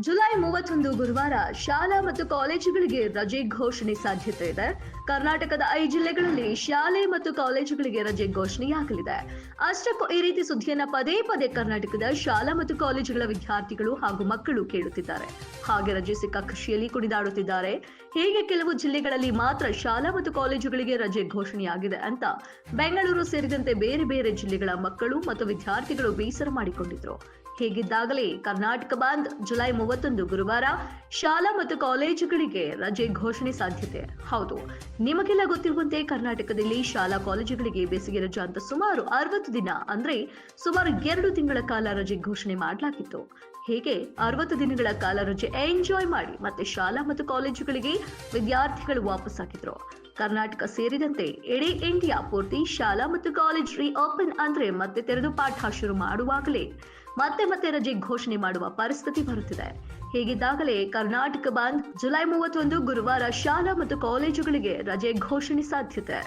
July ಮೂವತ್ತೊಂದು ಗುರುವಾರ ಶಾಲಾ ಮತ್ತು ಕಾಲೇಜುಗಳಿಗೆ ರಜೆ ಘೋಷಣೆ ಸಾಧ್ಯತೆ ಇದೆ. ಕರ್ನಾಟಕದ ಐ ಜಿಲ್ಲೆಗಳಲ್ಲಿ ಶಾಲೆ ಮತ್ತು ಕಾಲೇಜುಗಳಿಗೆ ರಜೆ ಘೋಷಣೆಯಾಗಲಿದೆ. ಅಷ್ಟಕ್ಕೂ ಈ ರೀತಿ ಸುದ್ದಿಯನ್ನ ಪದೇ ಪದೇ ಕರ್ನಾಟಕದ ಶಾಲಾ ಮತ್ತು ಕಾಲೇಜುಗಳ ವಿದ್ಯಾರ್ಥಿಗಳು ಹಾಗೂ ಮಕ್ಕಳು ಕೇಳುತ್ತಿದ್ದಾರೆ. ಹಾಗೆ ರಜೆ ಸಿಕ್ಕ ಖುಷಿಯಲ್ಲಿ ಕುಣಿದಾಡುತ್ತಿದ್ದಾರೆ. ಹೀಗೆ ಕೆಲವು ಜಿಲ್ಲೆಗಳಲ್ಲಿ ಮಾತ್ರ ಶಾಲಾ ಮತ್ತು ಕಾಲೇಜುಗಳಿಗೆ ರಜೆ ಘೋಷಣೆಯಾಗಿದೆ ಅಂತ ಬೆಂಗಳೂರು ಸೇರಿದಂತೆ ಬೇರೆ ಬೇರೆ ಜಿಲ್ಲೆಗಳ ಮಕ್ಕಳು ಮತ್ತು ವಿದ್ಯಾರ್ಥಿಗಳು ಬೇಸರ ಮಾಡಿಕೊಂಡಿದ್ರು. ಹೇಗಿದ್ದಾಗಲೇ ಕರ್ನಾಟಕ ಬಂದ್ ಜುಲೈ ಮೂವತ್ತೊಂದು ಗುರುವಾರ ಶಾಲಾ ಮತ್ತು ಕಾಲೇಜುಗಳಿಗೆ ರಜೆ ಘೋಷಣೆ ಸಾಧ್ಯತೆ. ಹೌದು, ನಿಮಗೆಲ್ಲ ಗೊತ್ತಿರುವಂತೆ ಕರ್ನಾಟಕದಲ್ಲಿ ಶಾಲಾ ಕಾಲೇಜುಗಳಿಗೆ ಬೇಸಿಗೆ ರಜಾ ಅಂತ ಸುಮಾರು ಅರವತ್ತು ದಿನ ಅಂದ್ರೆ ಸುಮಾರು ಎರಡು ತಿಂಗಳ ಕಾಲ ರಜೆ ಘೋಷಣೆ ಮಾಡಲಾಗಿತ್ತು. ಹೇಗೆ ಅರವತ್ತು ದಿನಗಳ ಕಾಲ ರಜೆ ಎಂಜಾಯ್ ಮಾಡಿ ಮತ್ತೆ ಶಾಲಾ ಮತ್ತು ಕಾಲೇಜುಗಳಿಗೆ ವಿದ್ಯಾರ್ಥಿಗಳು ವಾಪಸ್ ಹಾಕಿದ್ರು. ಕರ್ನಾಟಕ ಸೇರಿದಂತೆ ಇಡೀ ಇಂಡಿಯಾ ಪೂರ್ತಿ ಶಾಲಾ ಮತ್ತು ಕಾಲೇಜ್ ರೀ ಓಪನ್ ಅಂದ್ರೆ ಮತ್ತೆ ತೆರೆದು ಪಾಠ ಶುರು ಮಾಡುವಾಗಲೇ ಮತ್ತೆ ಮತ್ತೆ ರಜೆ ಘೋಷಣೆ ಮಾಡುವ ಪರಿಸ್ಥಿತಿ ಬರುತ್ತಿದೆ. ಹೀಗಿದ್ದಾಗಲೇ ಕರ್ನಾಟಕ ಬಂದ್ ಜುಲೈ ಮೂವತ್ತೊಂದು ಗುರುವಾರ ಶಾಲಾ ಮತ್ತು ಕಾಲೇಜುಗಳಿಗೆ ರಜೆ ಘೋಷಣೆ ಸಾಧ್ಯತೆ.